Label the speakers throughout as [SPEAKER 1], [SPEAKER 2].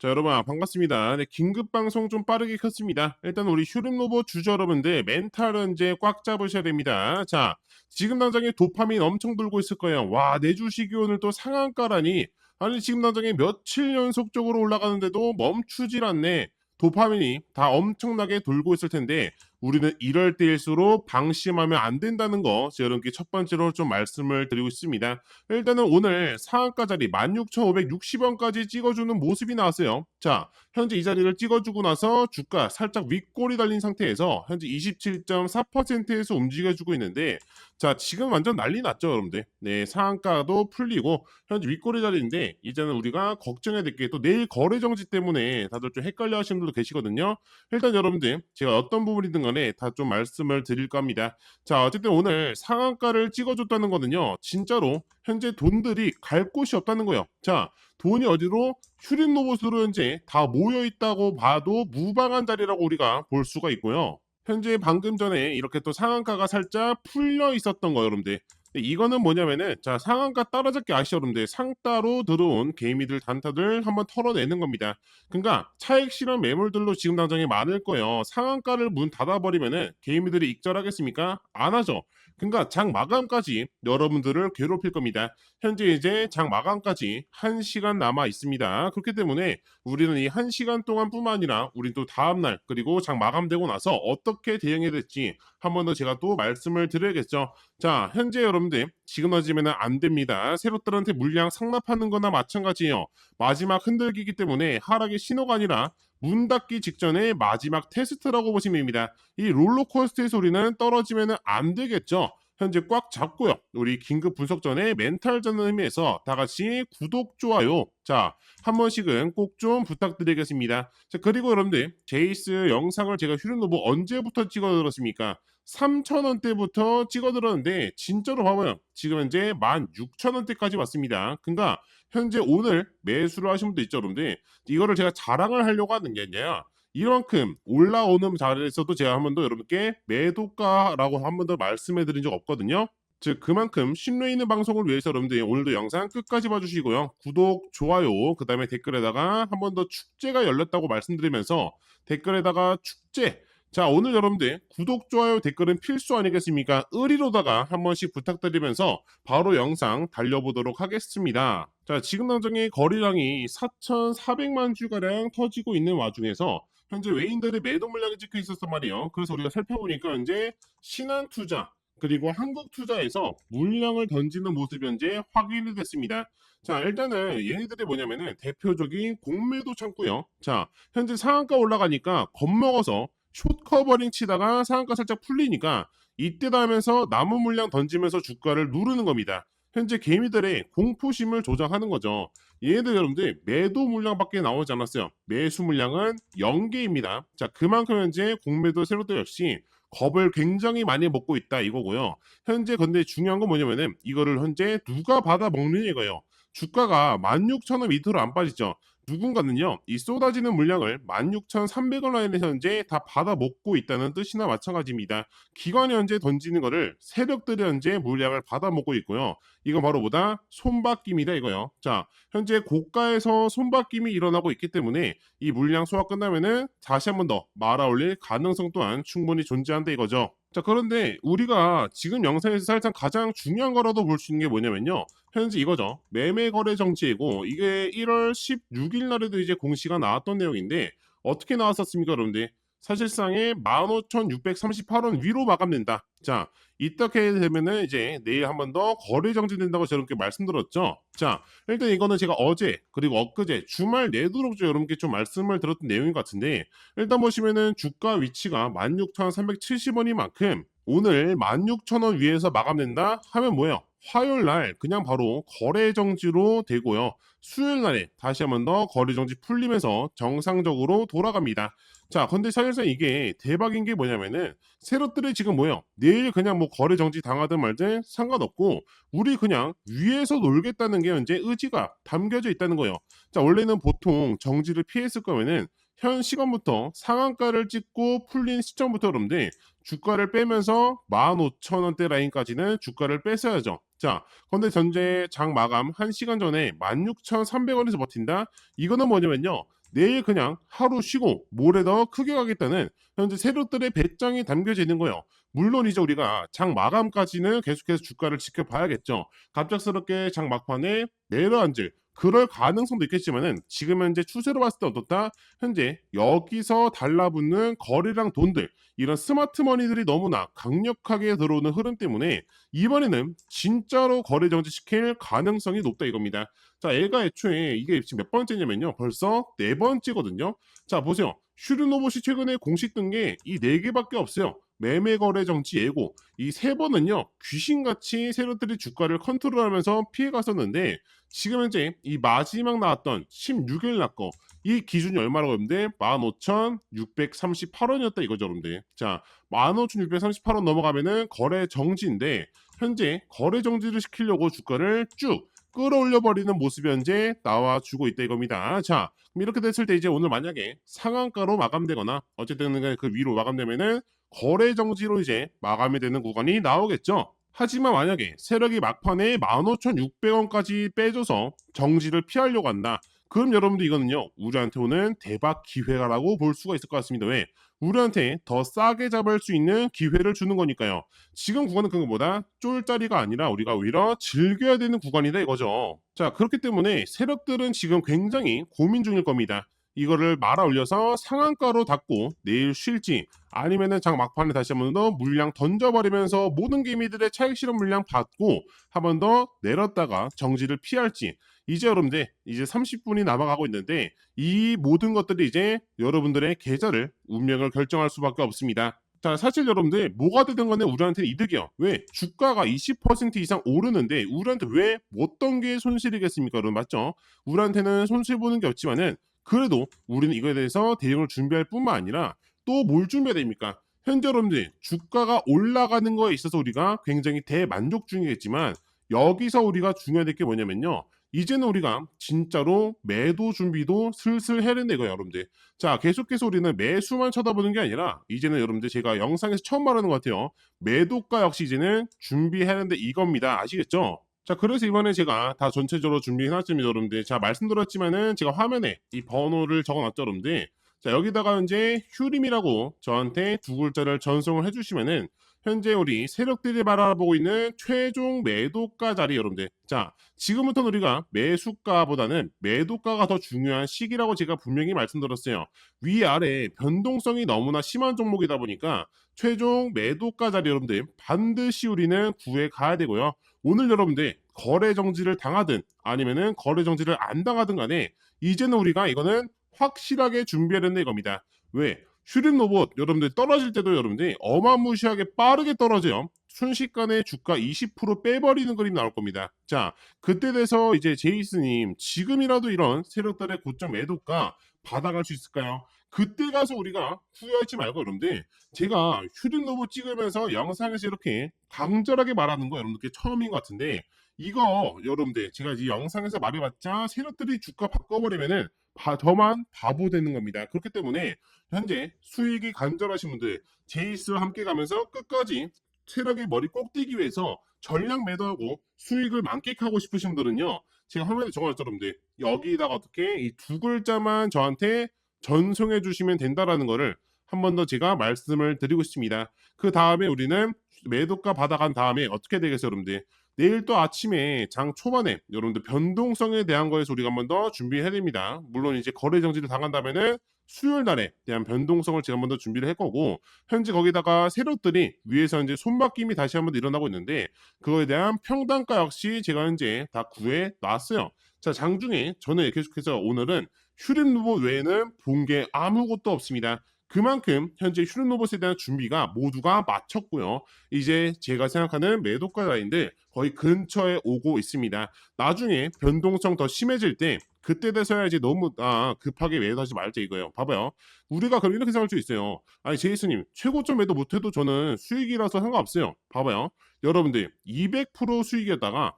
[SPEAKER 1] 자, 여러분 아, 반갑습니다. 네, 긴급 방송 좀 빠르게 켰습니다. 일단 우리 휴림 로봇 주주 여러분들 멘탈은 이제 꽉 잡으셔야 됩니다. 자, 지금 당장에 도파민 엄청 돌고 있을 거예요. 와, 내 주식이 오늘 또 상한가라니. 아니 지금 당장에 며칠 연속적으로 올라가는데도 멈추질 않네. 도파민이 다 엄청나게 돌고 있을 텐데 우리는 이럴 때일수록 방심하면 안 된다는 거 여러분께 첫 번째로 좀 말씀을 드리고 있습니다. 일단은 오늘 상한가 자리 16,560원까지 찍어주는 모습이 나왔어요. 자, 현재 이 자리를 찍어주고 나서 주가 살짝 윗골이 달린 상태에서 현재 27.4%에서 움직여주고 있는데 자, 지금 완전 난리 났죠, 여러분들. 네, 상한가도 풀리고 현재 윗골이 자리인데 이제는 우리가 걱정해야 될 게 또 내일 거래 정지 때문에 다들 좀 헷갈려 하시는 분도 계시거든요. 일단 여러분들 제가 어떤 부분이든 간에 다 좀 말씀을 드릴 겁니다. 자, 어쨌든 오늘 상한가를 찍어줬다는 거는요. 진짜로 현재 돈들이 갈 곳이 없다는 거예요. 자, 돈이 어디로 휴림 로봇으로 현재 다 모여 있다고 봐도 무방한 자리라고 우리가 볼 수가 있고요. 현재 방금 전에 이렇게 또 상한가가 살짝 풀려 있었던 거 여러분들. 이거는 뭐냐면은 자 상한가 따라잡기 아시죠 여러분들 상따로 들어온 개미들 단타들 한번 털어내는 겁니다. 그러니까 차익 실현 매물들로 지금 당장에 많을 거예요. 상한가를 문 닫아버리면은 개미들이 익절하겠습니까? 안 하죠. 그러니까 장 마감까지 여러분들을 괴롭힐 겁니다. 현재 이제 장 마감까지 1시간 남아 있습니다. 그렇기 때문에 우리는 이 1시간 동안뿐만 아니라 우리 또 다음날 그리고 장 마감되고 나서 어떻게 대응해야 될지 한 번 더 제가 또 말씀을 드려야겠죠. 자, 현재 여러분들 지금 하시면 안 됩니다. 새로들한테 물량 상납하는 거나 마찬가지예요. 마지막 흔들기기 때문에 하락의 신호가 아니라 문 닫기 직전에 마지막 테스트라고 보시면 됩니다. 이 롤러코스터의 소리는 떨어지면 안 되겠죠. 현재 꽉 잡고요. 우리 긴급 분석 전에 멘탈 전는 의미에서 다 같이 구독, 좋아요. 자, 한 번씩은 꼭 좀 부탁드리겠습니다. 자, 그리고 여러분들, 제이스 영상을 제가 휴른노브 언제부터 찍어 들었습니까? 3,000원대부터 찍어들었는데, 진짜로 봐봐요. 지금 현재 16,000원대까지 왔습니다. 그러니까, 현재 오늘 매수를 하신 분도 있죠, 여러분들. 이거를 제가 자랑을 하려고 하는 게 아니라, 이만큼 올라오는 자리에서도 제가 한 번 더 여러분께 매도가라고 한 번 더 말씀해 드린 적 없거든요. 즉 그만큼 신뢰 있는 방송을 위해서 여러분들 오늘도 영상 끝까지 봐주시고요. 구독, 좋아요, 그 다음에 댓글에다가 한 번 더 축제가 열렸다고 말씀드리면서 댓글에다가 축제 자 오늘 여러분들 구독, 좋아요, 댓글은 필수 아니겠습니까? 의리로다가 한 번씩 부탁드리면서 바로 영상 달려보도록 하겠습니다. 자 지금 당장에 거래량이 4,400만 주가량 터지고 있는 와중에서 현재 외인들의 매도 물량이 찍혀 있었단 말이에요. 그래서 우리가 살펴보니까 현재 신한투자 그리고 한국투자에서 물량을 던지는 모습이 현재 확인이 됐습니다. 자 일단은 얘네들이 뭐냐면은 대표적인 공매도 창고요. 자 현재 상한가 올라가니까 겁먹어서 숏 커버링 치다가 상한가 살짝 풀리니까 이때다 하면서 남은 물량 던지면서 주가를 누르는 겁니다. 현재 개미들의 공포심을 조장하는 거죠. 얘네들 여러분들 매도 물량밖에 나오지 않았어요. 매수 물량은 0개입니다. 자 그만큼 현재 공매도 세로도 역시 겁을 굉장히 많이 먹고 있다 이거고요. 현재 근데 중요한 건 뭐냐면은 이거를 현재 누가 받아 먹느냐 이거예요. 주가가 16,000원 밑으로 안 빠지죠. 누군가는요, 이 쏟아지는 물량을 16,300원 라인에서 현재 다 받아 먹고 있다는 뜻이나 마찬가지입니다. 기관이 현재 던지는 거를 세력들이 현재 물량을 받아 먹고 있고요. 이거 바로 보다 손바뀜이다 이거요. 자, 현재 고가에서 손바뀜이 일어나고 있기 때문에 이 물량 소화 끝나면은 다시 한 번 더 말아 올릴 가능성 또한 충분히 존재한다 이거죠. 자, 그런데 우리가 지금 영상에서 살짝 가장 중요한 거라도 볼 수 있는 게 뭐냐면요. 현재 이거죠. 매매 거래 정지이고 이게 1월 16일 날에도 이제 공시가 나왔던 내용인데 어떻게 나왔었습니까, 여러분들? 사실상에 15,638원 위로 마감된다. 자, 이렇게 되면은 이제 내일 한 번 더 거래 정지된다고 저렇게 말씀드렸죠. 자, 일단 이거는 제가 어제 그리고 엊그제 주말 내도록 좀 여러분께 좀 말씀을 드렸던 내용인 것 같은데 일단 보시면은 주가 위치가 16,370원인 만큼 오늘 16,000원 위에서 마감된다 하면 뭐예요? 화요일 날 그냥 바로 거래 정지로 되고요. 수요일 날에 다시 한 번 더 거래 정지 풀리면서 정상적으로 돌아갑니다. 자, 근데 사실상 이게 대박인 게 뭐냐면은 세력들이 지금 뭐예요? 내일 그냥 뭐 거래 정지 당하든 말든 상관없고 우리 그냥 위에서 놀겠다는 게 현재 의지가 담겨져 있다는 거예요. 자, 원래는 보통 정지를 피했을 거면은 현 시간부터 상한가를 찍고 풀린 시점부터 그런데 주가를 빼면서 15,000원대 라인까지는 주가를 뺐어야죠. 자, 근데 전제 장 마감 1시간 전에 16,300원에서 버틴다? 이거는 뭐냐면요. 내일 그냥 하루 쉬고 모레 더 크게 가겠다는 현재 세력들의 배짱이 담겨져 있는 거예요. 물론 이제 우리가 장 마감까지는 계속해서 주가를 지켜봐야겠죠. 갑작스럽게 장 막판에 내려앉을 그럴 가능성도 있겠지만은 지금 현재 추세로 봤을 때 어떻다? 현재 여기서 달라붙는 거래량 돈들 이런 스마트 머니들이 너무나 강력하게 들어오는 흐름 때문에 이번에는 진짜로 거래 정지 시킬 가능성이 높다 이겁니다. 자, 애가 애초에 이게 지금 몇 번째냐면요. 벌써 네 번째거든요. 자, 보세요. 슈르노봇이 최근에 공식 뜬 게 이 네 개밖에 없어요. 매매 거래 정지 예고 이 세 번은요 귀신같이 세력들이 주가를 컨트롤하면서 피해 갔었는데 지금 현재 이 마지막 나왔던 16일 났고 이 기준이 얼마라고 했는데 15,638원이었다 이거죠 여러분들 자 15,638원 넘어가면은 거래 정지인데 현재 거래 정지를 시키려고 주가를 쭉 끌어올려 버리는 모습이 현재 나와주고 있다 이겁니다. 자, 그럼 이렇게 됐을 때 이제 오늘 만약에 상한가로 마감되거나 어쨌든 그 위로 마감되면은 거래 정지로 이제 마감이 되는 구간이 나오겠죠. 하지만 만약에 세력이 막판에 15,600원까지 빼줘서 정지를 피하려고 한다. 그럼 여러분들 이거는요 우리한테 오는 대박 기회라고 볼 수가 있을 것 같습니다. 왜? 우리한테 더 싸게 잡을 수 있는 기회를 주는 거니까요. 지금 구간은 그거보다 쫄 자리가 아니라 우리가 오히려 즐겨야 되는 구간이다 이거죠. 자 그렇기 때문에 세력들은 지금 굉장히 고민 중일 겁니다. 이거를 말아 올려서 상한가로 닫고 내일 쉴지 아니면은 장 막판에 다시 한 번 더 물량 던져버리면서 모든 개미들의 차익 실험 물량 받고 한 번 더 내렸다가 정지를 피할지 이제 여러분들 이제 30분이 남아가고 있는데 이 모든 것들이 이제 여러분들의 계좌를 운명을 결정할 수밖에 없습니다. 자, 사실 여러분들 뭐가 되든 간에 우리한테 이득이요. 왜? 주가가 20% 이상 오르는데 우리한테 왜 어떤 게 손실이겠습니까? 여러분 맞죠? 우리한테는 손실 보는 게 없지만은 그래도 우리는 이거에 대해서 대응을 준비할 뿐만 아니라 또 뭘 준비해야 됩니까? 현재 여러분들 주가가 올라가는 거에 있어서 우리가 굉장히 대만족 중이겠지만 여기서 우리가 될게 뭐냐면요. 이제는 우리가 진짜로 매도 준비도 슬슬 해야 된다 이거예요 여러분들 자 계속해서 우리는 매수만 쳐다보는 게 아니라 이제는 여러분들 제가 영상에서 처음 말하는 것 같아요 매도가 역시 이제는 준비해야 되는데 이겁니다 아시겠죠? 자 그래서 이번에 제가 다 전체적으로 준비해놨습니다 여러분들. 자 말씀드렸지만은 제가 화면에 이 번호를 적어놨죠 여러분들. 자 여기다가 이제 휴림이라고 저한테 두 글자를 전송을 해주시면은 현재 우리 세력들이 바라보고 있는 최종 매도가 자리 여러분들. 자 지금부터 우리가 매수가보다는 매도가가 더 중요한 시기라고 제가 분명히 말씀드렸어요. 위아래 변동성이 너무나 심한 종목이다 보니까 최종 매도가 자리 여러분들. 반드시 우리는 구해 가야 되고요 오늘 여러분들 거래 정지를 당하든 아니면은 거래 정지를 안 당하든 간에 이제는 우리가 이거는 확실하게 준비해야 된다 이겁니다 왜? 슈림 로봇 여러분들 떨어질 때도 여러분들이 어마무시하게 빠르게 떨어져요. 순식간에 주가 20% 빼버리는 그림 나올 겁니다. 자, 그때 돼서 이제 제이스님 지금이라도 이런 세력들의 고점 매도가 받아갈 수 있을까요? 그때 가서 우리가 후회하지 말고 여러분들 제가 휴든 로봇 찍으면서 영상에서 이렇게 강절하게 말하는 거 여러분들께 처음인 것 같은데 이거 여러분들 제가 이 영상에서 말해봤자 세력들이 주가 바꿔버리면은 바, 저만 바보 되는 겁니다. 그렇기 때문에 현재 수익이 간절하신 분들 제이스와 함께 가면서 끝까지 세력의 머리 꼭 띄기 위해서 전량 매도하고 수익을 만끽하고 싶으신 분들은요. 제가 화면에 적어놨죠, 여러분들. 여기다가 어떻게 이 두 글자만 저한테 전송해 주시면 된다라는 거를 한 번 더 제가 말씀을 드리고 싶습니다. 그 다음에 우리는 매도가 받아간 다음에 어떻게 되겠어요, 여러분들? 내일 또 아침에 장 초반에 여러분들 변동성에 대한 거에서 우리가 한 번 더 준비해야 됩니다. 물론 이제 거래 정지를 당한다면은 수요일 날에 대한 변동성을 제가 한 번 더 준비를 할 거고 현재 거기다가 세력들이 위에서 이제 손바뀜이 다시 한 번 일어나고 있는데 그거에 대한 평단가 역시 제가 현재 다 구해 놨어요. 자 장중에 저는 계속해서 오늘은 휴림 로봇 외에는 본 게 아무것도 없습니다. 그만큼 현재 휴림 로봇에 대한 준비가 모두가 마쳤고요. 이제 제가 생각하는 매도가 라인들 거의 근처에 오고 있습니다. 나중에 변동성 더 심해질 때 그때 돼서야 이제 너무 아, 급하게 매도하지 말자 이거예요. 봐봐요. 우리가 그럼 이렇게 생각할 수 있어요. 아니 제이스님 최고점 매도 못해도 저는 수익이라서 상관없어요. 봐봐요. 여러분들 200% 수익이었다가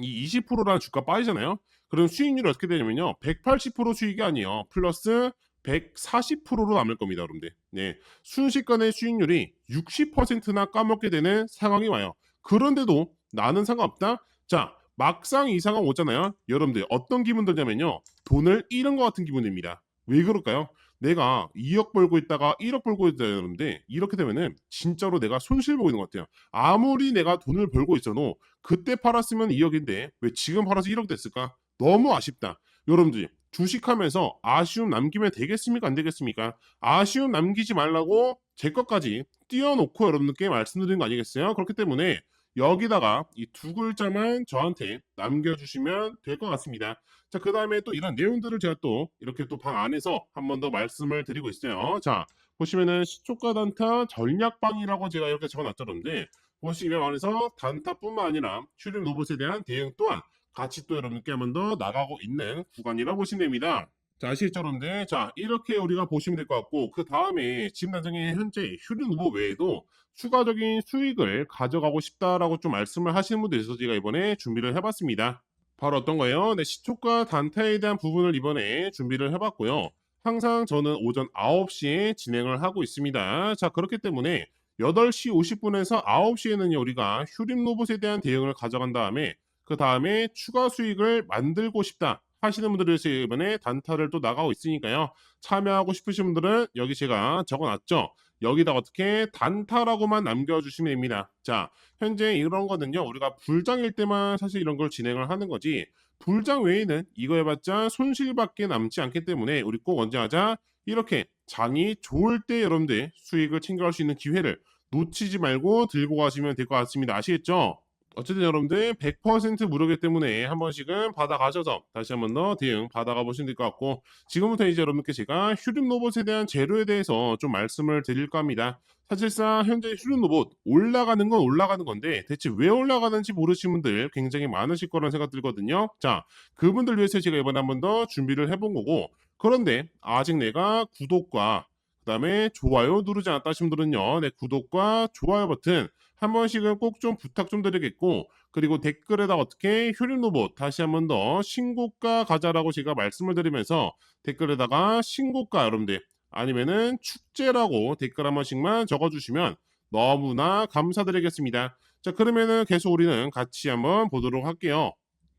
[SPEAKER 1] 이 20%라는 주가 빠지잖아요. 그럼 수익률이 어떻게 되냐면요. 180% 수익이 아니에요. 플러스 140%로 남을 겁니다, 여러분들. 네. 순식간에 수익률이 60%나 까먹게 되는 상황이 와요. 그런데도 나는 상관없다? 자, 막상 이 상황 오잖아요. 여러분들 어떤 기분 들냐면요. 돈을 잃은 것 같은 기분입니다. 왜 그럴까요? 내가 2억 벌고 있다가 1억 벌고 있다는데 이렇게 되면은 진짜로 내가 손실 보고 있는 것 같아요. 아무리 내가 돈을 벌고 있어도 그때 팔았으면 2억인데 왜 지금 팔아서 1억 됐을까? 너무 아쉽다. 여러분들 주식하면서 아쉬움 남기면 되겠습니까? 안 되겠습니까? 아쉬움 남기지 말라고 제 것까지 띄워놓고 여러분들께 말씀드린 거 아니겠어요? 그렇기 때문에 여기다가 이 두 글자만 저한테 남겨주시면 될 것 같습니다. 자, 그 다음에 또 이런 내용들을 제가 또 이렇게 또 방 안에서 한 번 더 말씀을 드리고 있어요. 자, 보시면은 시초가 단타 전략방이라고 제가 이렇게 적어놨던데 보시면 안에서 단타뿐만 아니라 슈림 로봇에 대한 대응 또한 같이 또 여러분께 한번 더 나가고 있는 구간이라고 보시면 됩니다. 자, 여러분들? 자, 이렇게 우리가 보시면 될 것 같고, 그 다음에 지금 당장에 현재 휴림 후보 외에도 추가적인 수익을 가져가고 싶다라고 좀 말씀을 하시는 분들 있어서 제가 이번에 준비를 해봤습니다. 바로 어떤 거예요? 네, 시초가 단타에 대한 부분을 이번에 준비를 해봤고요. 항상 저는 오전 9시에 진행을 하고 있습니다. 자, 그렇기 때문에 8시 50분에서 9시에는요, 우리가 휴림 로봇에 대한 대응을 가져간 다음에 그 다음에 추가 수익을 만들고 싶다 하시는 분들에서 이번에 단타를 또 나가고 있으니까요. 참여하고 싶으신 분들은 여기 제가 적어놨죠. 여기다 어떻게 단타라고만 남겨주시면 됩니다. 자, 현재 이런 거는요. 우리가 불장일 때만 사실 이런 걸 진행을 하는 거지. 불장 외에는 이거 해봤자 손실밖에 남지 않기 때문에 우리 꼭 언제 하자? 이렇게 장이 좋을 때 여러분들 수익을 챙겨갈 수 있는 기회를 놓치지 말고 들고 가시면 될 것 같습니다. 아시겠죠? 어쨌든 여러분들 100% 무료기 때문에 한 번씩은 받아가셔서 다시 한 번 더 대응 받아가 보시면 될 것 같고 지금부터 이제 여러분께 제가 휴림 로봇에 대한 재료에 대해서 좀 말씀을 드릴까 합니다. 사실상 현재 휴림 로봇 올라가는 건 올라가는 건데 대체 왜 올라가는지 모르시는 분들 굉장히 많으실 거라는 생각 들거든요. 자, 그분들 위해서 제가 이번에 한 번 더 준비를 해본 거고 그런데 아직 내가 구독과 그다음에 좋아요 누르지 않았다 하신 분들은요. 네, 구독과 좋아요 버튼 한 번씩은 꼭 좀 부탁 좀 드리겠고 그리고 댓글에다 어떻게 휴림 로봇 다시 한 번 더 신고가 가자라고 제가 말씀을 드리면서 댓글에다가 신고가 여러분들 아니면은 축제라고 댓글 한 번씩만 적어주시면 너무나 감사드리겠습니다. 자 그러면은 계속 우리는 같이 한번 보도록 할게요.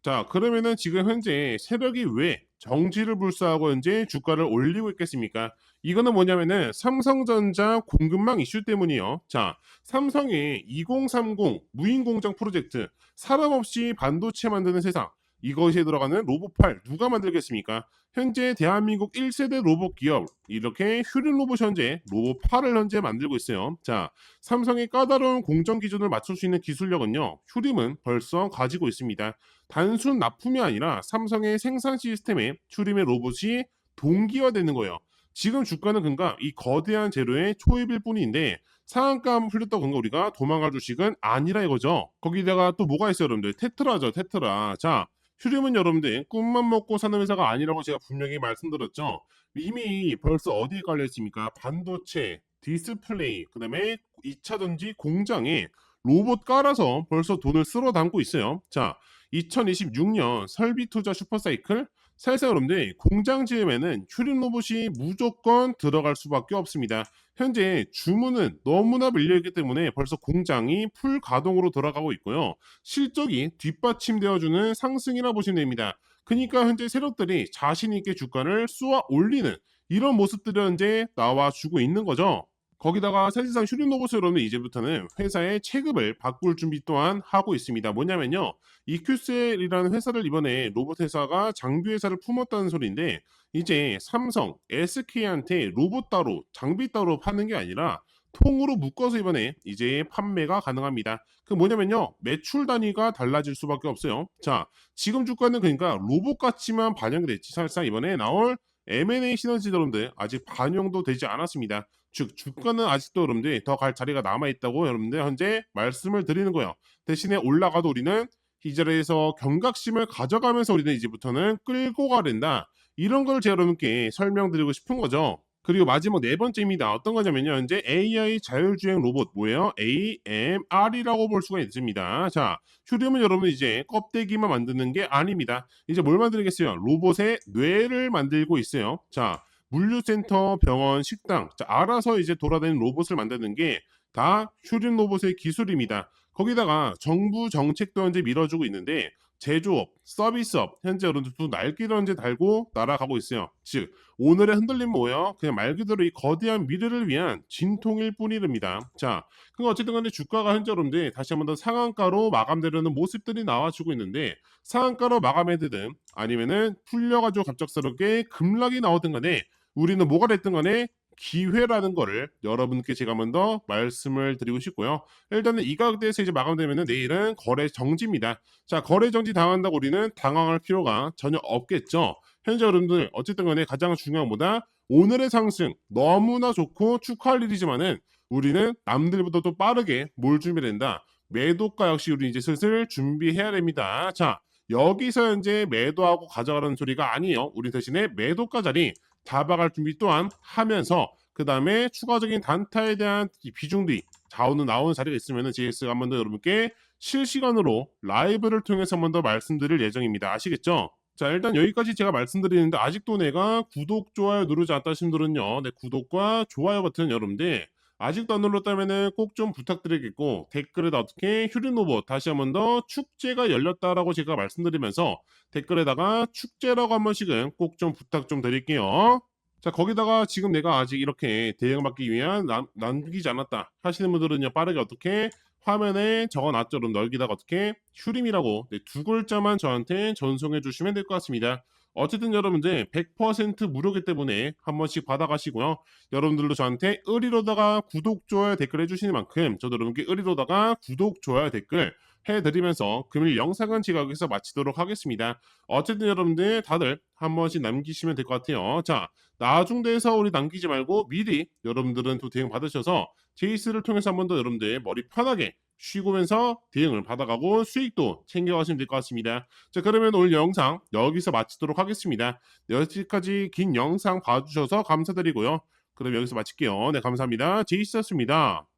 [SPEAKER 1] 자 그러면은 지금 현재 세력이 왜 정지를 불사하고 현재 주가를 올리고 있겠습니까? 이거는 뭐냐면은 삼성전자 공급망 이슈 때문이요. 자, 삼성의 2030 무인 공장 프로젝트 사람 없이 반도체 만드는 세상 이것에 들어가는 로봇팔 누가 만들겠습니까? 현재 대한민국 1세대 로봇 기업 이렇게 휴림 로봇 현재 로봇팔을 현재 만들고 있어요. 자, 삼성의 까다로운 공정 기준을 맞출 수 있는 기술력은요. 휴림은 벌써 가지고 있습니다. 단순 납품이 아니라 삼성의 생산 시스템에 휴림의 로봇이 동기화되는 거예요. 지금 주가는 그러니까 이 거대한 재료의 초입일 뿐인데 상한가 한번 풀렸다고 그런가 우리가 도망갈 주식은 아니라 이거죠. 거기다가 또 뭐가 있어요 여러분들 테트라죠 테트라. 자 휴림은 여러분들 꿈만 먹고 사는 회사가 아니라고 제가 분명히 말씀드렸죠. 이미 벌써 어디에 깔려 있습니까? 반도체, 디스플레이, 그 다음에 2차 전지 공장에 로봇 깔아서 벌써 돈을 쓸어 담고 있어요. 자, 2026년 설비 투자 슈퍼사이클 살살 여러분들 공장 지음에는 휴림 로봇이 무조건 들어갈 수밖에 없습니다. 현재 주문은 너무나 밀려있기 때문에 벌써 공장이 풀 가동으로 돌아가고 있고요. 실적이 뒷받침되어주는 상승이라 보시면 됩니다. 그러니까 현재 세력들이 자신 있게 주가를 쏘아 올리는 이런 모습들이 현재 나와주고 있는 거죠. 거기다가 사실상 여러분 이제부터는 회사의 체급을 바꿀 준비 또한 하고 있습니다. 뭐냐면요. EQCL이라는 회사를 이번에 로봇 회사가 장비 회사를 품었다는 소리인데 이제 삼성, SK한테 로봇 따로, 장비 따로 파는 게 아니라 통으로 묶어서 이번에 이제 판매가 가능합니다. 그 뭐냐면요. 매출 단위가 달라질 수밖에 없어요. 자, 지금 주가는 그러니까 로봇 같지만 반영이 됐지. 사실상 이번에 나올 M&A 시너지 여러분들 아직 반영도 되지 않았습니다. 즉 주가는 아직도 여러분들 더갈 자리가 남아 있다고 여러분들 현재 말씀을 드리는 거예요. 대신에 올라가도 우리는 이 자리에서 경각심을 가져가면서 우리는 이제부터는 끌고 가된다. 이런 걸 제가 여러분께 설명드리고 싶은 거죠. 그리고 마지막 네 번째입니다. 어떤 거냐면요. 현재 AI 자율주행 로봇 뭐예요? AMR이라고 볼 수가 있습니다. 자, 휴림은 여러분 이제 껍데기만 만드는 게 아닙니다. 이제 뭘 만들겠어요? 로봇의 뇌를 만들고 있어요. 자, 물류센터, 병원, 식당, 자, 알아서 이제 돌아다니는 로봇을 만드는 게다 휴림 로봇의 기술입니다. 거기다가 정부 정책도 현재 밀어주고 있는데 제조업, 서비스업 현재 두 날개를 현재 달고 날아가고 있어요. 즉 오늘의 흔들림 뭐예요? 그냥 말 그대로 이 거대한 미래를 위한 진통일 뿐이랍니다. 자, 그 어쨌든 간에 주가가 현재 여러분들 다시 한번 더 상한가로 마감되려는 모습들이 나와주고 있는데 상한가로 마감해드든 아니면은 풀려가지고 갑작스럽게 급락이 나오든 간에 우리는 뭐가 됐든 간에 기회라는 거를 여러분께 제가 한 번 더 말씀을 드리고 싶고요. 일단은 이 가격대에서 이제 마감되면은 내일은 거래 정지입니다. 자, 거래 정지 당한다고 우리는 당황할 필요가 전혀 없겠죠. 현재 여러분들 어쨌든 간에 가장 중요한 보다 오늘의 상승 너무나 좋고 축하할 일이지만은 우리는 남들보다 도 빠르게 뭘 준비된다. 매도가 역시 우리 이제 슬슬 준비해야 됩니다. 자, 여기서 이제 매도하고 가져가라는 소리가 아니에요. 우리 대신에 매도가 자리 잡아갈 준비 또한 하면서 그 다음에 추가적인 단타에 대한 이 비중들이 좌우는 나오는 자리가 있으면 JS가 한 번 더 여러분께 실시간으로 라이브를 통해서 한 번 더 말씀드릴 예정입니다. 아시겠죠? 자 일단 여기까지 제가 말씀드리는데 아직도 내가 구독, 좋아요 누르지 않다 하신 분들은요. 네, 구독과 좋아요 버튼 여러분들 아직도 안 눌렀다면 꼭좀 부탁드리겠고 댓글에다 어떻게 휴린로봇 다시 한번 더 축제가 열렸다라고 제가 말씀드리면서 댓글에다가 축제라고 한 번씩은 꼭 좀 부탁 좀 드릴게요. 자 거기다가 지금 내가 아직 이렇게 대응받기 위한 남, 남기지 않았다 하시는 분들은요 빠르게 어떻게 화면에 적어놨죠 그럼 넓기다가 어떻게 휴림이라고 네, 두 글자만 저한테 전송해 주시면 될 것 같습니다. 어쨌든 여러분들 100% 무료기 때문에 한 번씩 받아가시고요. 여러분들도 저한테 의리로다가 구독, 좋아요, 댓글 해주시는 만큼 저도 여러분께 의리로다가 구독, 좋아요, 댓글 해드리면서 금일 영상은 여기서 마치도록 하겠습니다. 어쨌든 여러분들 다들 한 번씩 남기시면 될 것 같아요. 자, 나중대에서 우리 남기지 말고 미리 여러분들은 또 대응 받으셔서 제이스를 통해서 한 번 더 여러분들 머리 편하게 쉬고면서 대응을 받아가고 수익도 챙겨가시면 될 것 같습니다. 자, 그러면 오늘 영상 여기서 마치도록 하겠습니다. 여기까지 긴 영상 봐주셔서 감사드리고요. 그럼 여기서 마칠게요. 네, 감사합니다. 제이스였습니다.